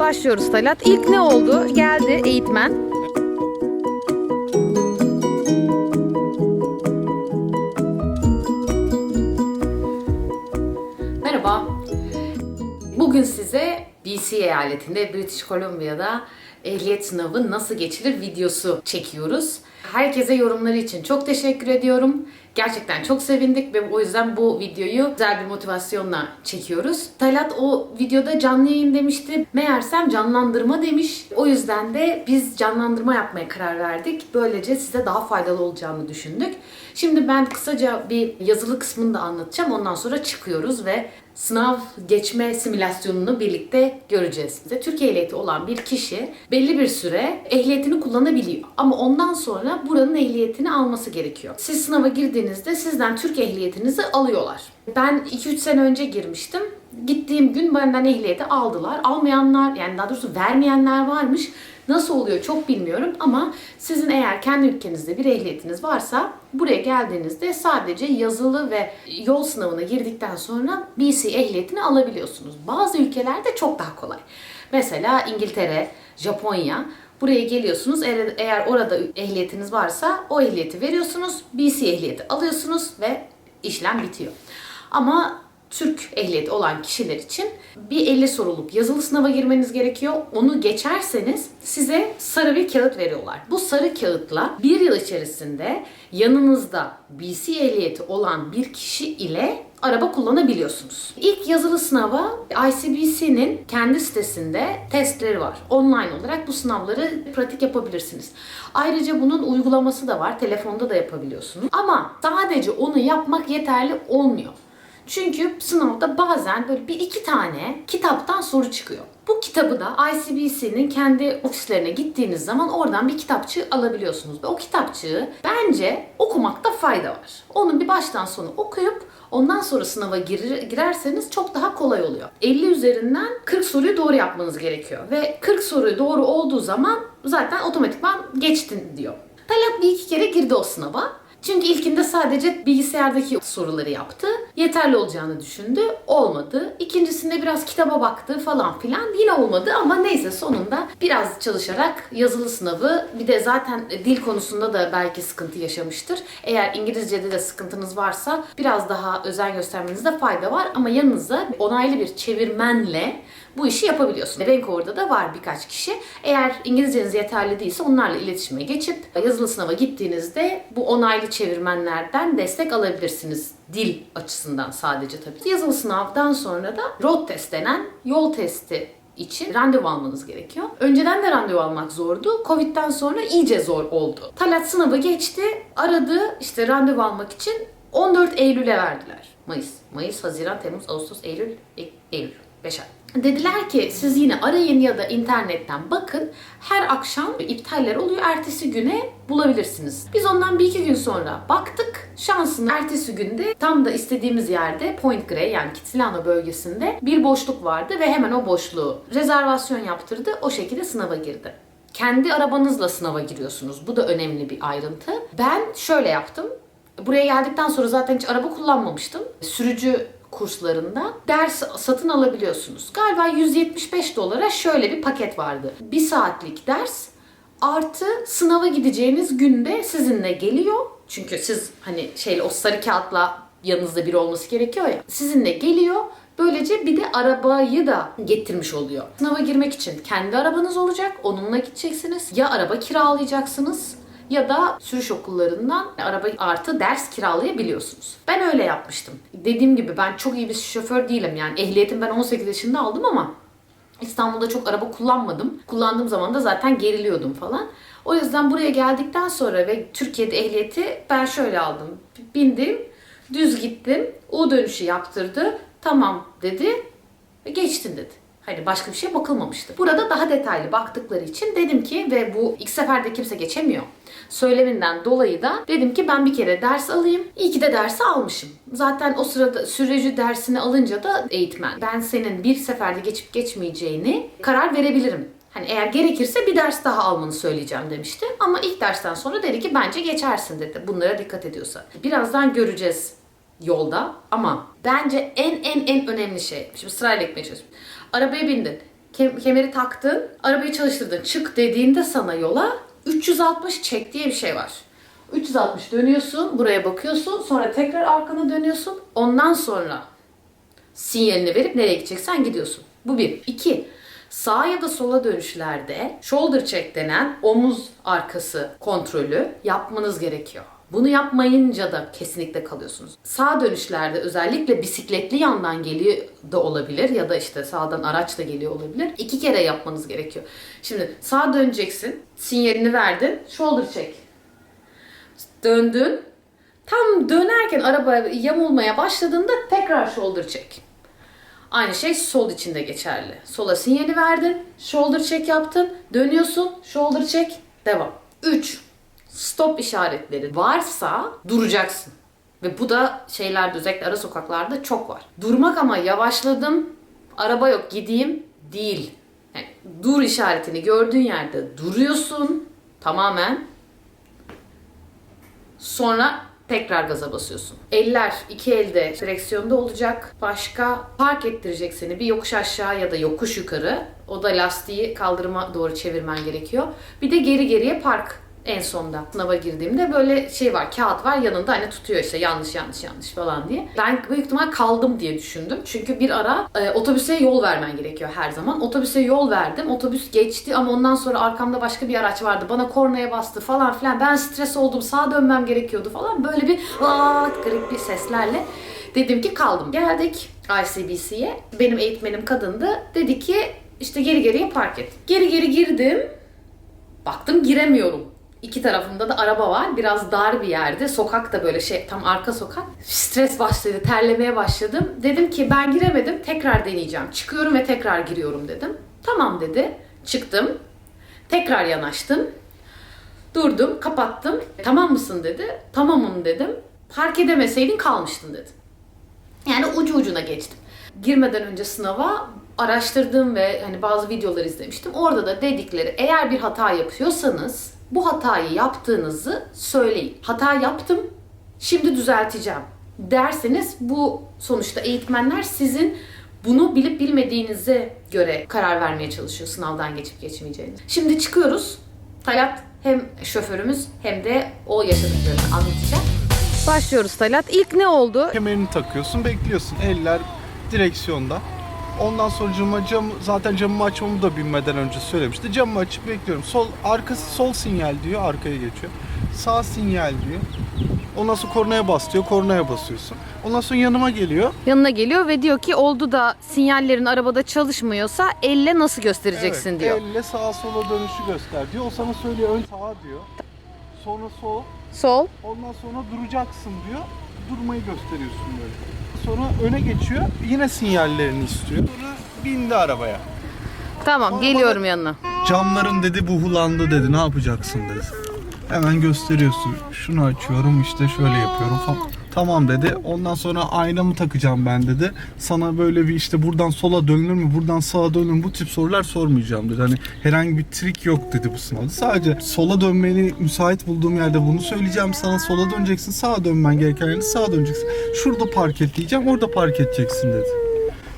Başlıyoruz Talat. İlk ne oldu? Geldi eğitmen. Merhaba. Bugün size BC eyaletinde British Columbia'da ehliyet sınavı nasıl geçilir videosu çekiyoruz. Herkese yorumları için çok teşekkür ediyorum. Gerçekten çok sevindik ve o yüzden bu videoyu güzel bir motivasyonla çekiyoruz. Talat o videoda canlı yayın demişti. Meğersem canlandırma demiş. O yüzden de biz canlandırma yapmaya karar verdik. Böylece size daha faydalı olacağını düşündük. Şimdi ben kısaca bir yazılı kısmını da anlatacağım. Ondan sonra çıkıyoruz ve sınav geçme simülasyonunu birlikte göreceğiz. Bize Türkiye ehliyeti olan bir kişi belli bir süre ehliyetini kullanabiliyor. Ama ondan sonra buranın ehliyetini alması gerekiyor. Siz sınava girdiğinizde sizden Türk ehliyetinizi alıyorlar. Ben 2-3 sene önce girmiştim. Gittiğim gün benden ehliyeti aldılar. Almayanlar yani daha doğrusu vermeyenler varmış. Nasıl oluyor çok bilmiyorum ama sizin eğer kendi ülkenizde bir ehliyetiniz varsa buraya geldiğinizde sadece yazılı ve yol sınavına girdikten sonra BC ehliyetini alabiliyorsunuz. Bazı ülkelerde çok daha kolay. Mesela İngiltere, Japonya Buraya geliyorsunuz. Eğer, orada ehliyetiniz varsa o ehliyeti veriyorsunuz. BC ehliyeti alıyorsunuz ve işlem bitiyor. Ama Türk ehliyeti olan kişiler için bir 50 soruluk yazılı sınava girmeniz gerekiyor. Onu geçerseniz size sarı bir kağıt veriyorlar. Bu sarı kağıtla bir yıl içerisinde yanınızda BC ehliyeti olan bir kişi ile araba kullanabiliyorsunuz. İlk yazılı sınava ICBC'nin kendi sitesinde testleri var. Online olarak bu sınavları pratik yapabilirsiniz. Ayrıca bunun uygulaması da var. Telefonda da yapabiliyorsunuz. Ama sadece onu yapmak yeterli olmuyor. Çünkü sınavda bazen böyle bir iki tane kitaptan soru çıkıyor. Bu kitabı da ICBC'nin kendi ofislerine gittiğiniz zaman oradan bir kitapçığı alabiliyorsunuz. Ve o kitapçığı bence okumakta fayda var. Onu bir baştan sona okuyup ondan sonra sınava girer, girerseniz çok daha kolay oluyor. 50 üzerinden 40 soruyu doğru yapmanız gerekiyor. Ve 40 soruyu doğru olduğu zaman zaten otomatikman geçtin diyor. Talat bir iki kere girdi o sınava. Çünkü ilkinde sadece bilgisayardaki soruları yaptı. Yeterli olacağını düşündü. Olmadı. İkincisinde biraz kitaba baktı falan filan. Yine olmadı ama neyse sonunda biraz çalışarak yazılı sınavı bir de zaten dil konusunda da belki sıkıntı yaşamıştır. Eğer İngilizce'de de sıkıntınız varsa biraz daha özen göstermenizde fayda var ama yanınıza onaylı bir çevirmenle bu işi yapabiliyorsunuz. Vancouver'da da var birkaç kişi. Eğer İngilizceniz yeterli değilse onlarla iletişime geçip yazılı sınava gittiğinizde bu onaylı çevirmenlerden destek alabilirsiniz. Dil açısından sadece tabii. Yazılı sınavdan sonra da road test denen yol testi için randevu almanız gerekiyor. Önceden de randevu almak zordu. Covid'den sonra iyice zor oldu. Talat sınavı geçti. Aradı işte randevu almak için 14 Eylül'e verdiler. Mayıs, Mayıs, Haziran, Temmuz, Ağustos, Eylül, E- Eylül. 5 ay. Dediler ki siz yine arayın ya da internetten bakın. Her akşam iptaller oluyor. Ertesi güne bulabilirsiniz. Biz ondan bir iki gün sonra baktık. Şansını ertesi günde tam da istediğimiz yerde Point Grey yani Kitsilano bölgesinde bir boşluk vardı ve hemen o boşluğu rezervasyon yaptırdı. O şekilde sınava girdi. Kendi arabanızla sınava giriyorsunuz. Bu da önemli bir ayrıntı. Ben şöyle yaptım. Buraya geldikten sonra zaten hiç araba kullanmamıştım. Sürücü kurslarında ders satın alabiliyorsunuz. Galiba 175 dolara şöyle bir paket vardı. Bir saatlik ders artı sınava gideceğiniz günde sizinle geliyor. Çünkü siz hani şeyle o sarı kağıtla yanınızda biri olması gerekiyor ya. Sizinle geliyor. Böylece bir de arabayı da getirmiş oluyor. Sınava girmek için kendi arabanız olacak. Onunla gideceksiniz. Ya araba kiralayacaksınız ya da sürüş okullarından araba artı ders kiralayabiliyorsunuz. Ben öyle yapmıştım. Dediğim gibi ben çok iyi bir şoför değilim yani ehliyetim ben 18 yaşında aldım ama İstanbul'da çok araba kullanmadım. Kullandığım zaman da zaten geriliyordum falan. O yüzden buraya geldikten sonra ve Türkiye'de ehliyeti ben şöyle aldım. Bindim, düz gittim, U dönüşü yaptırdı. Tamam dedi ve geçtin dedi. Hani başka bir şeye bakılmamıştı. Burada daha detaylı baktıkları için dedim ki ve bu ilk seferde kimse geçemiyor. Söyleminden dolayı da dedim ki ben bir kere ders alayım. İyi ki de dersi almışım. Zaten o sırada sürücü dersini alınca da eğitmen ben senin bir seferde geçip geçmeyeceğini karar verebilirim. Hani eğer gerekirse bir ders daha almanı söyleyeceğim demişti. Ama ilk dersten sonra dedi ki bence geçersin dedi. Bunlara dikkat ediyorsa. Birazdan göreceğiz yolda ama bence en en en önemli şey. Şimdi sırayla gitmeye çalışıyorum. Arabaya bindin. Kem- kemeri taktın, arabayı çalıştırdın. Çık dediğinde sana yola 360 çek diye bir şey var. 360 dönüyorsun, buraya bakıyorsun, sonra tekrar arkana dönüyorsun. Ondan sonra sinyalini verip nereye gideceksen gidiyorsun. Bu bir. İki, sağ ya da sola dönüşlerde shoulder check denen omuz arkası kontrolü yapmanız gerekiyor. Bunu yapmayınca da kesinlikle kalıyorsunuz. Sağ dönüşlerde özellikle bisikletli yandan geliyor da olabilir ya da işte sağdan araç da geliyor olabilir. İki kere yapmanız gerekiyor. Şimdi sağa döneceksin, sinyalini verdin, shoulder check. Döndün, Tam dönerken araba yamulmaya başladığında tekrar shoulder check. Aynı şey sol için de geçerli. Sola sinyali verdin, shoulder check yaptın, dönüyorsun, shoulder check, devam. 3. Stop işaretleri varsa duracaksın. Ve bu da şeylerde özellikle ara sokaklarda çok var. Durmak ama yavaşladım, araba yok gideyim değil. Yani dur işaretini gördüğün yerde duruyorsun tamamen Sonra tekrar gaza basıyorsun. Eller iki elde direksiyonda olacak. Başka park ettirecek seni bir yokuş aşağı ya da yokuş yukarı. O da lastiği kaldırıma doğru çevirmen gerekiyor. Bir de geri geriye park en sonda. Sınava girdiğimde böyle şey var, kağıt var yanında hani tutuyor işte yanlış yanlış yanlış falan diye. Ben büyük ihtimal kaldım diye düşündüm. Çünkü bir ara e, otobüse yol vermen gerekiyor her zaman. Otobüse yol verdim. Otobüs geçti ama ondan sonra arkamda başka bir araç vardı. Bana kornaya bastı falan filan. Ben stres oldum. Sağa dönmem gerekiyordu falan. Böyle bir aa garip bir seslerle dedim ki kaldım. Geldik ICBC'ye. Benim eğitmenim kadındı. Dedi ki işte geri geriye park et. Geri geri girdim. Baktım giremiyorum. İki tarafımda da araba var. Biraz dar bir yerde. Sokak da böyle şey tam arka sokak. Stres başladı. Terlemeye başladım. Dedim ki ben giremedim. Tekrar deneyeceğim. Çıkıyorum ve tekrar giriyorum dedim. Tamam dedi. Çıktım. Tekrar yanaştım. Durdum, kapattım. Tamam mısın dedi. Tamamım dedim. Park edemeseydin kalmıştın dedi. Yani ucu ucuna geçtim. Girmeden önce sınava araştırdım ve hani bazı videolar izlemiştim. Orada da dedikleri eğer bir hata yapıyorsanız bu hatayı yaptığınızı söyleyin. Hata yaptım, şimdi düzelteceğim derseniz bu sonuçta eğitmenler sizin bunu bilip bilmediğinize göre karar vermeye çalışıyor sınavdan geçip geçmeyeceğiniz. Şimdi çıkıyoruz. Talat hem şoförümüz hem de o yaşadıklarını anlatacak. Başlıyoruz Talat. İlk ne oldu? Kemerini takıyorsun, bekliyorsun. Eller direksiyonda. Ondan sonra camı, cam, zaten camımı açmamı da binmeden önce söylemişti. Camımı açıp bekliyorum. Sol arkası sol sinyal diyor, arkaya geçiyor. Sağ sinyal diyor. Ondan sonra kornaya bas diyor, kornaya basıyorsun. Ondan sonra yanıma geliyor. Yanına geliyor ve diyor ki oldu da sinyallerin arabada çalışmıyorsa elle nasıl göstereceksin Evet, diyor. Elle sağa sola dönüşü göster diyor. O sana söylüyor ön sağa diyor. Sonra sol. Sol. Ondan sonra duracaksın diyor. Durmayı gösteriyorsun böyle. Sonra öne geçiyor. Yine sinyallerini istiyor. Sonra bindi arabaya. Tamam Sonra geliyorum yanına. Camların dedi buhulandı dedi. Ne yapacaksın dedi. Hemen gösteriyorsun. Şunu açıyorum işte şöyle yapıyorum falan. Tamam dedi. Ondan sonra aynamı takacağım ben dedi. Sana böyle bir işte buradan sola dönülür mü, buradan sağa dönülür mü bu tip sorular sormayacağım dedi. Hani herhangi bir trik yok dedi bu sınavda. Sadece sola dönmeni müsait bulduğum yerde bunu söyleyeceğim. Sana sola döneceksin, sağa dönmen gereken yerde sağa döneceksin. Şurada park et diyeceğim, orada park edeceksin dedi.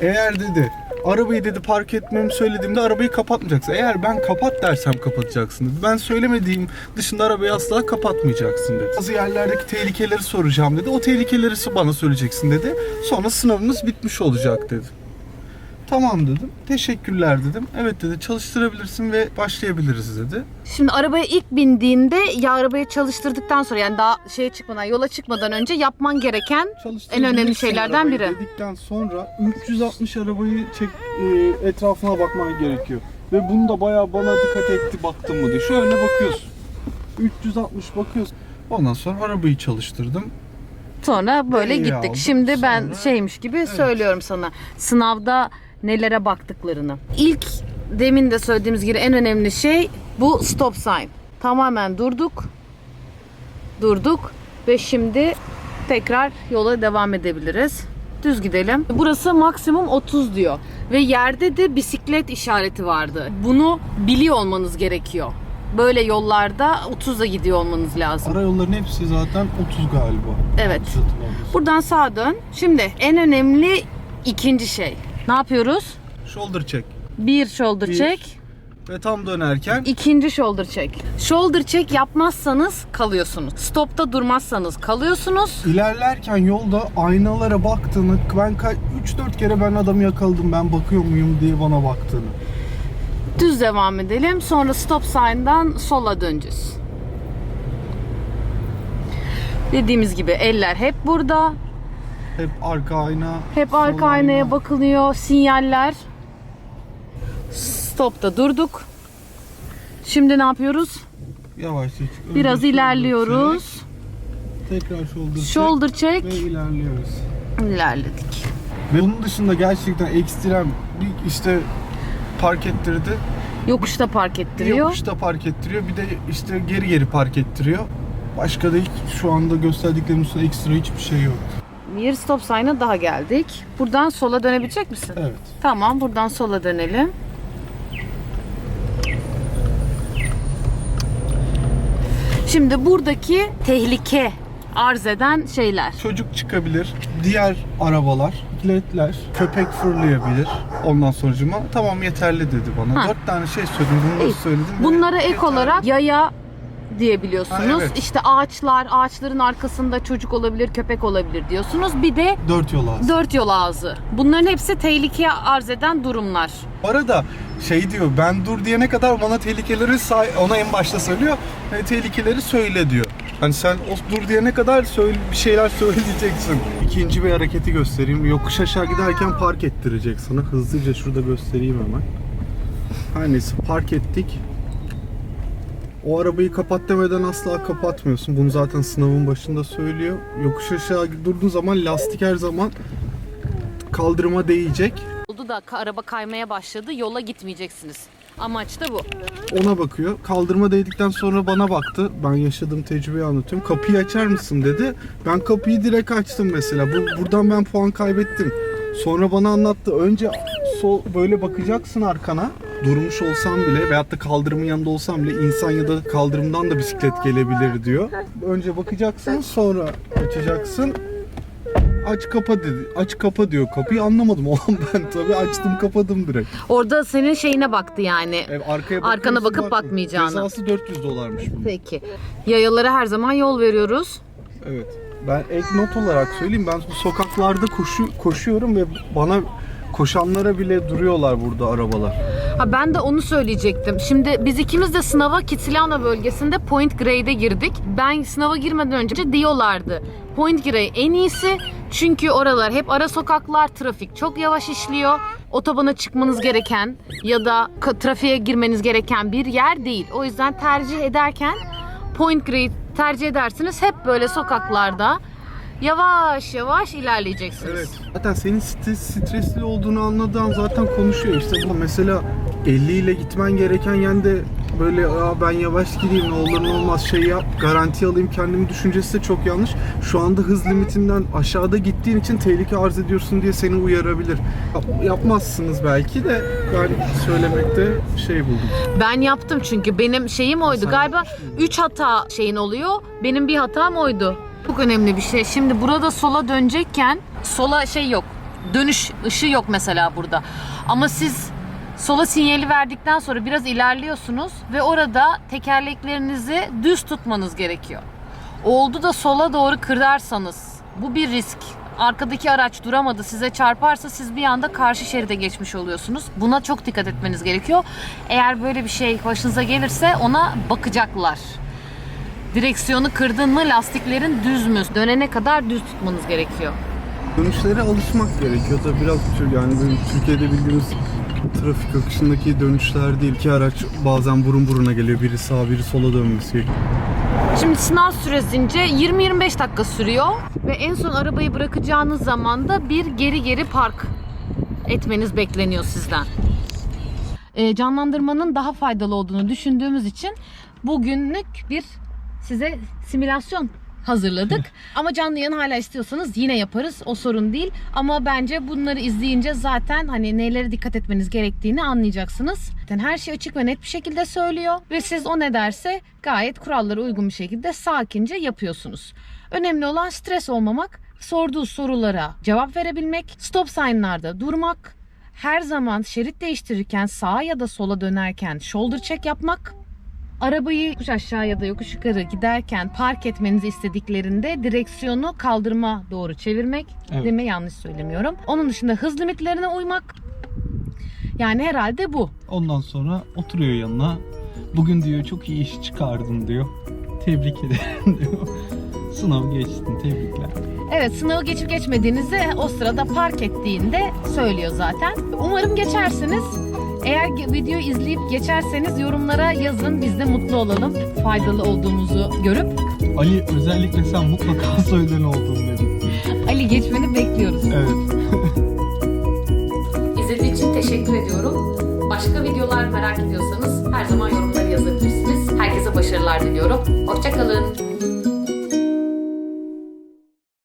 Eğer dedi arabayı dedi park etmemi söylediğimde arabayı kapatmayacaksın. Eğer ben kapat dersem kapatacaksın dedi. Ben söylemediğim dışında arabayı asla kapatmayacaksın dedi. Bazı yerlerdeki tehlikeleri soracağım dedi. O tehlikeleri bana söyleyeceksin dedi. Sonra sınavınız bitmiş olacak dedi. Tamam dedim. Teşekkürler dedim. Evet dedi çalıştırabilirsin ve başlayabiliriz dedi. Şimdi arabaya ilk bindiğinde ya arabayı çalıştırdıktan sonra yani daha şeye çıkmadan yola çıkmadan önce yapman gereken en önemli şeylerden biri. Dedikten sonra 360 arabayı çek e, etrafına bakman gerekiyor. Ve bunu da bayağı bana dikkat etti baktın mı diye. Şöyle bakıyorsun. 360 bakıyorsun. Ondan sonra arabayı çalıştırdım. Sonra böyle İyi gittik. aldım. Şimdi ben Sonra- şeymiş gibi söylüyorum sana. Sınavda nelere baktıklarını. İlk demin de söylediğimiz gibi en önemli şey bu stop sign. Tamamen durduk. Durduk ve şimdi tekrar yola devam edebiliriz. Düz gidelim. Burası maksimum 30 diyor. Ve yerde de bisiklet işareti vardı. Bunu biliyor olmanız gerekiyor. Böyle yollarda 30'a gidiyor olmanız lazım. Ara yolların hepsi zaten 30 galiba. Evet. Yanlış hatırlamıyorsam. Buradan sağa dön. Şimdi en önemli ikinci şey. Ne yapıyoruz? Shoulder check. Bir shoulder Bir. check. Ve tam dönerken İkinci shoulder check. Shoulder check yapmazsanız kalıyorsunuz. Stopta durmazsanız kalıyorsunuz. ilerlerken yolda aynalara baktığını ben 3-4 kere ben adamı yakaladım ben bakıyor muyum diye bana baktığını. Düz devam edelim. Sonra stop sign'dan sola döneceğiz. Dediğimiz gibi eller hep burada. Hep arka ayna. Hep sol arka aynaya ayna. bakılıyor. Sinyaller. Stopta durduk. Şimdi ne yapıyoruz? Yavaş. Önce Biraz shoulder ilerliyoruz. check, Tekrar shoulder, Shoulder check check. ve ilerliyoruz. İlerledik. Ve bunun dışında gerçekten ekstrem bir işte park ettirdi. Yokuşta park Bir ettiriyor. yokuşta park ettiriyor. Bir de işte geri geri park ettiriyor. Başka da hiç şu anda gösterdiklerimin üstünde ekstra hiçbir şey yok. Bir stop sign'a daha geldik. Buradan sola dönebilecek misin? Evet. Tamam buradan sola dönelim. Şimdi buradaki tehlike arz eden şeyler. Çocuk çıkabilir. Diğer arabalar, biletler, köpek fırlayabilir. Ondan sonucuma tamam yeterli dedi bana. Ha. Dört tane şey söyledim. Bunları İyi. söyledim. Bunlara ek yeterli. olarak yaya diyebiliyorsunuz. Ha, evet. İşte ağaçlar, ağaçların arkasında çocuk olabilir, köpek olabilir diyorsunuz. Bir de Dört yol ağzı. dört yol ağzı. Bunların hepsi tehlikeye arz eden durumlar. Bu arada şey diyor ben dur diyene kadar bana tehlikeleri say ona en başta söylüyor. E, tehlikeleri söyle diyor. Hani sen o dur diyene kadar söyle, bir şeyler söyleyeceksin. İkinci bir hareketi göstereyim. Yokuş aşağı giderken park ettirecek sana. Hızlıca şurada göstereyim hemen. Her neyse park ettik. O arabayı kapat demeden asla kapatmıyorsun. Bunu zaten sınavın başında söylüyor. Yokuş aşağı durduğun zaman lastik her zaman kaldırıma değecek. Oldu da araba kaymaya başladı. Yola gitmeyeceksiniz. Amaç da bu. ona bakıyor. Kaldırma değdikten sonra bana baktı. Ben yaşadığım tecrübeyi anlatıyorum. Kapıyı açar mısın dedi. Ben kapıyı direkt açtım mesela. Bu, buradan ben puan kaybettim. Sonra bana anlattı. Önce sol böyle bakacaksın arkana. Durmuş olsam bile veyahut da kaldırımın yanında olsam bile insan ya da kaldırımdan da bisiklet gelebilir diyor. Önce bakacaksın sonra açacaksın. Aç kapa dedi. Aç kapa diyor. Kapıyı anlamadım. Oğlum ben tabii açtım kapadım direkt. Orada senin şeyine baktı yani. Ev arkaya Arkana bakıp bakmıyor. bakmayacağına. Cezası 400 dolarmış bunun. Peki. Yayalara her zaman yol veriyoruz. Evet. Ben ek not olarak söyleyeyim. Ben bu sokaklarda koşu, koşuyorum ve bana koşanlara bile duruyorlar burada arabalar. Ha ben de onu söyleyecektim. Şimdi biz ikimiz de sınava Kitsilano bölgesinde Point Grey'de girdik. Ben sınava girmeden önce diyorlardı. Point Grey en iyisi. Çünkü oralar hep ara sokaklar, trafik çok yavaş işliyor. Otobana çıkmanız gereken ya da trafiğe girmeniz gereken bir yer değil. O yüzden tercih ederken Point Grey'i tercih edersiniz. Hep böyle sokaklarda yavaş yavaş ilerleyeceksiniz. Evet. Zaten senin stres, stresli olduğunu anladığın zaten konuşuyor. İşte bu mesela 50 ile gitmen gereken yerde böyle Aa, ben yavaş gideyim ne olur ne olmaz şey yap garanti alayım kendimi düşüncesi de çok yanlış. Şu anda hız limitinden aşağıda gittiğin için tehlike arz ediyorsun diye seni uyarabilir. Yap- yapmazsınız belki de ben söylemekte şey buldum. Ben yaptım çünkü benim şeyim oydu. Sen Galiba yapmış mıydın? 3 hata şeyin oluyor. Benim bir hatam oydu. Çok önemli bir şey. Şimdi burada sola dönecekken sola şey yok. Dönüş ışığı yok mesela burada. Ama siz sola sinyali verdikten sonra biraz ilerliyorsunuz ve orada tekerleklerinizi düz tutmanız gerekiyor. Oldu da sola doğru kırarsanız bu bir risk. Arkadaki araç duramadı size çarparsa siz bir anda karşı şeride geçmiş oluyorsunuz. Buna çok dikkat etmeniz gerekiyor. Eğer böyle bir şey başınıza gelirse ona bakacaklar. Direksiyonu kırdın mı lastiklerin düz mü? Dönene kadar düz tutmanız gerekiyor. Dönüşlere alışmak gerekiyor da biraz tür yani böyle Türkiye'de bildiğimiz trafik akışındaki dönüşler değil ki araç bazen burun buruna geliyor biri sağa biri sola dönmesi gerekiyor. Şimdi sınav süresince 20-25 dakika sürüyor ve en son arabayı bırakacağınız zaman da bir geri geri park etmeniz bekleniyor sizden. Ee, canlandırmanın daha faydalı olduğunu düşündüğümüz için bugünlük bir size simülasyon hazırladık. Ama canlı yayın hala istiyorsanız yine yaparız. O sorun değil. Ama bence bunları izleyince zaten hani nelere dikkat etmeniz gerektiğini anlayacaksınız. Zaten her şey açık ve net bir şekilde söylüyor ve siz o ne derse gayet kurallara uygun bir şekilde sakince yapıyorsunuz. Önemli olan stres olmamak, sorduğu sorulara cevap verebilmek, stop sign'larda durmak, her zaman şerit değiştirirken sağa ya da sola dönerken shoulder check yapmak. Arabayı yokuş aşağı ya da yokuş yukarı giderken park etmenizi istediklerinde direksiyonu kaldırıma doğru çevirmek. Evet. Değil mi? Yanlış söylemiyorum. Onun dışında hız limitlerine uymak. Yani herhalde bu. Ondan sonra oturuyor yanına. Bugün diyor çok iyi iş çıkardın diyor. Tebrik ederim diyor. Sınav geçtin tebrikler. Evet sınavı geçip geçmediğinizi o sırada park ettiğinde söylüyor zaten. Umarım geçersiniz. Eğer videoyu izleyip geçerseniz yorumlara yazın. Biz de mutlu olalım. Faydalı olduğumuzu görüp. Ali özellikle sen mutlaka söyle ne olduğunu dedim. Ali geçmeni bekliyoruz. Evet. İzlediğiniz için teşekkür ediyorum. Başka videolar merak ediyorsanız her zaman yorumları yazabilirsiniz. Herkese başarılar diliyorum. Hoşçakalın.